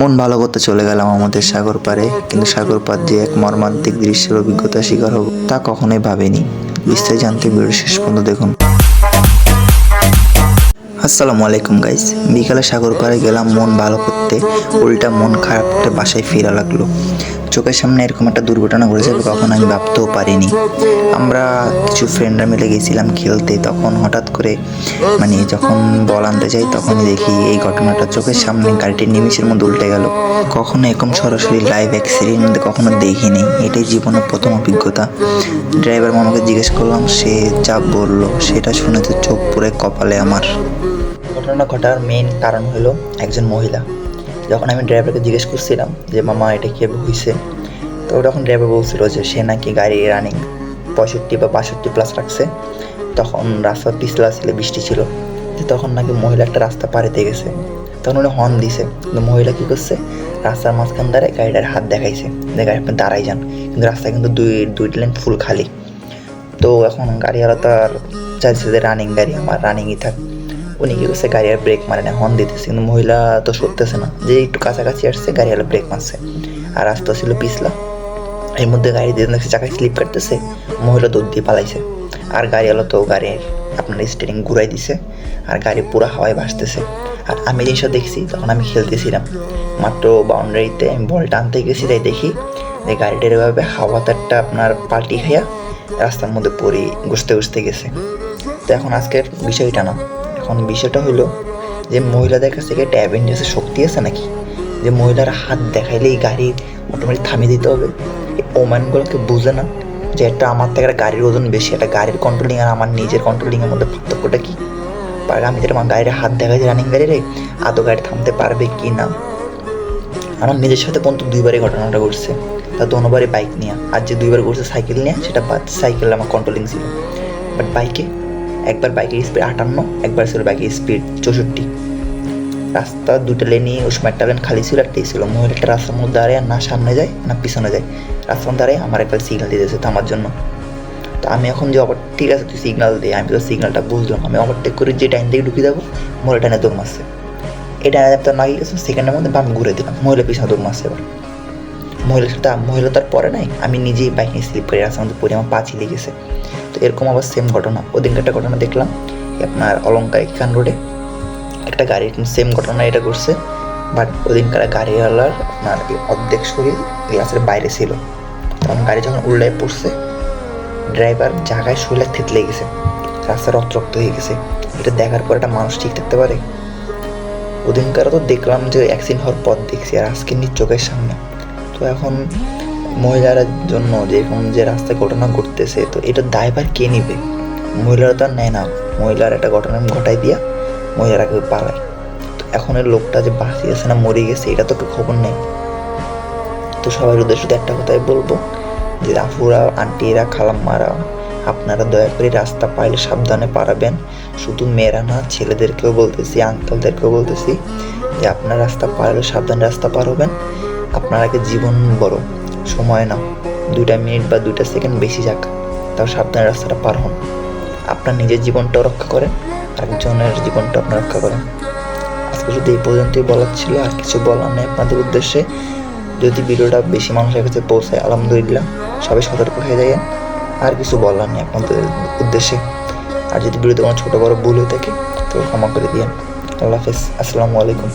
মন ভালো করতে চলে গেলাম আমাদের সাগর পাড়ে, কিন্তু সাগর পাড় যে এক মর্মান্তিক দৃশ্যের অভিজ্ঞতা শিকার হব, তা কখনোই ভাবিনি। বিস্তারিত জানতে ভিডিও শেষ পর্যন্ত দেখুন। আসসালামু আলাইকুম গাইস বিকালে সাগর পাড়ে গেলাম মন ভালো করতে, উল্টা মন খারাপ করতে বাসায় ফেরা লাগল। চোখের সামনে এরকম একটা দুর্ঘটনা ঘটেছে কখন আমি ভাবতেও পারিনি। আমরা কিছু ফ্রেন্ডরা মিলে গেছিলাম খেলতে, তখন হঠাৎ করে মানে যখন বল আনতে যাই, তখনই দেখি এই ঘটনাটা চোখের সামনে গাড়িটির নিমিষের মধ্যে উল্টে গেল। কখনো এরকম সরাসরি লাইভ অ্যাক্সিডেন্ট কখনো দেখিনি। এটাই জীবনের প্রথম অভিজ্ঞতা। ড্রাইভার মামাকে জিজ্ঞেস করলাম, সে যা বলল সেটা শুনে তো চোখ পুরে কপালে আমার। ঘটনা ঘটার মেইন কারণ হলো একজন মহিলা। যখন আমি ড্রাইভারকে জিজ্ঞেস করছিলাম যে, মামা, এটা কীভাবে হয়েছে তো তখন ড্রাইভার বলছিল যে, সে নাকি গাড়ি রানিং পঁয়ষট্টি বা বাষট্টি প্লাস রাখছে। তখন রাস্তা পিছলা ছিল বৃষ্টি ছিল, তো তখন নাকি মহিলা একটা রাস্তা পার হতে গেছে। তখন উনি হর্ন দিছে, কিন্তু মহিলা কী করছে? রাস্তার মাঝখান দ্বারা গাড়িটার হাত দেখাইছে, যে গাড়ি আপনি দাঁড়াই যান, কিন্তু রাস্তা কিন্তু দুই দুই লেন ফুল খালি। তো এখন গাড়িওয়ালা তো আর চাইছে যে রানিং গাড়ি, আমার রানিংই থাক। উনি কি করছে গাড়ি আর ব্রেক মারে না হর্ন দিতেছে, কিন্তু মহিলা তো সরতেছে না। যে একটু কাছাকাছি আসছে গাড়িওয়ালা ব্রেক মারছে। আর রাস্তা ছিল পিছলা। এর মধ্যে গাড়ি দিয়ে দেখছে চাকায় স্লিপ কাটতেছে, মহিলা দৌড় দিয়ে পালাইছে। আর গাড়িওয়ালা তো গাড়ির আপনার স্টিয়ারিং ঘুরাই দিছে, আর গাড়ি পুরো হাওয়ায় ভাসতেছে। আর আমি জিনিসটা দেখছি, তখন আমি খেলতেছিলাম। মাত্র বাউন্ডারিতে আমি বল টানতে গেছি, তাই দেখি যে গাড়িটার এভাবে হাওয়াতে একটা আপনার পাল্টি খাইয়া রাস্তার মধ্যে পড়ে ঘুষতে ঘুষতে গেছে। তো এখন আজকের বিষয়টা না। এখন বিষয়টা হলো যে মহিলাদের কাছ থেকে একটা অ্যাভেঞ্জার্সের শক্তি আছে নাকি? যে মহিলার হাত দেখাইলেই গাড়ি অটোমেটিক থামিয়ে দিতে হবে। ওম্যানগুলোকে বুঝে না যে একটা আমার থেকে একটা গাড়ির ওজন বেশি, একটা গাড়ির কন্ট্রোলিং আর আমার নিজের কন্ট্রোলিংয়ের মধ্যে পার্থক্যটা কী? বা আমি যেটা আমার গাড়ির হাত দেখাই রানিং গাড়ি রে আদৌ গাড়ি থামতে পারবে কি না? আমার নিজের সাথে পর্যন্ত দুইবারই ঘটনাটা ঘটছে। তা দোনোবারই বাইক নিয়ে। আর যে দুইবার ঘুরছে সাইকেল নিয়ে, সেটা বাদ সাইকেল আমার কন্ট্রোলিং ছিল। বাট বাইকে একবার বাইকের স্পিড আটান্ন, একবার ছিল বাইকের স্পিড চৌষট্টি। রাস্তা দুটো লেনই ওই সময় একটা লেন খালি ছিল, একটাই ছিল। মহিলাটা রাস্তার মধ্যে দাঁড়ায়, না সামনে যায়, না পিছনে যায়। রাস্তার মধ্যে দাঁড়ায় আমার একটা সিগন্যাল দিতেছে আমার জন্য। তো আমি এখন যে ওভার ঠিক আছে, তুই সিগনাল দে। আমি তো সিগনালটা বুঝলাম। আমি ওভারটেক করে যে টাইম থেকে ঢুকে যাব, মহিলা টাইনে দৌড় মারছে। ডাইনে যাতে না গিয়ে সেকেন্ডের মধ্যে আমি ঘুরে দিলাম, মহিলা পিছনে দৌড় মারছে এবার। মহিলার সাথে মহিলা তার পরে নাই। আমি নিজেই বাইক নিয়ে স্লিপ করে রাস্তার মধ্যে পড়ে, আমার পা ছিলে গেছে। তো এরকম আবার সেম ঘটনা। ওদিনকে একটা ঘটনা দেখলাম আপনার অলঙ্কার খান রোডে একটা গাড়ির সেম ঘটনা এটা ঘটছে বাট ওদিনকার গাড়িওয়ালার আপনার অর্ধেক শরীর গ্লাসের বাইরে ছিল। তখন গাড়ি যখন উল্টায় পড়ছে ড্রাইভার জায়গায় শরীরে থেতলে গেছে রাস্তা রক্ত রক্ত হয়ে গেছে। এটা দেখার পর একটা মানুষ ঠিক থাকতে পারে। ওদিনকার তো দেখলাম যে অ্যাক্সিডেন্ট হওয়ার পর দেখছি আর আজকে নিজ চোখের সামনে। তো এখন মহিলার জন্য যে এরকম যে রাস্তায় ঘটনা ঘটতেছে, তো এটা দায়ভার কে নিবে? মহিলারা তো আর নেয় না। মহিলার একটা ঘটনা ঘটাই দিয়া মহিলারা কেউ পালায়। তো এখন এই লোকটা যে বাঁচিয়ে বাঁচিয়েছে না, মরে গেছে, এটা তো একটু খবর নেই। তো সবার উদ্দেশ্য শুধু একটা কথাই বলব, যে আফুরা আন্টিরা, খালাম্মারা, আপনারা দয়া করে রাস্তা পাইলে সাবধানে পারাবেন। শুধু মেয়েরা না, ছেলেদেরকেও বলতেছি, আঙ্কেলদেরকেও বলতেছি, যে আপনার রাস্তা পারলে সাবধানে রাস্তা পার হবেন। আপনার আগে জীবন বড়। সময় না দুইটা মিনিট বা দুইটা সেকেন্ড বেশি যাক, তাও সাবধানে রাস্তাটা পার হন। আপনার নিজের জীবনটাও রক্ষা করেন, আরেকজনের জীবনটা আপনার রক্ষা করেন। আজকে শুধু এই পর্যন্তই বলার ছিল, আর কিছু বলার নেই আপনাদের উদ্দেশ্যে। যদি ভিডিওটা বেশি মানুষের কাছে পৌঁছায়, আলহামদুলিল্লাহ, সবাই সতর্ক হয়ে যায় আর কিছু বলার নেই আপনাদের উদ্দেশ্যে। আর যদি ভিডিওতে কোনো ছোটো বড়ো ভুল হয়ে থাকে, তো ক্ষমা করে দিয়েন। আল্লাহ হাফেজ, আসসালামু আলাইকুম।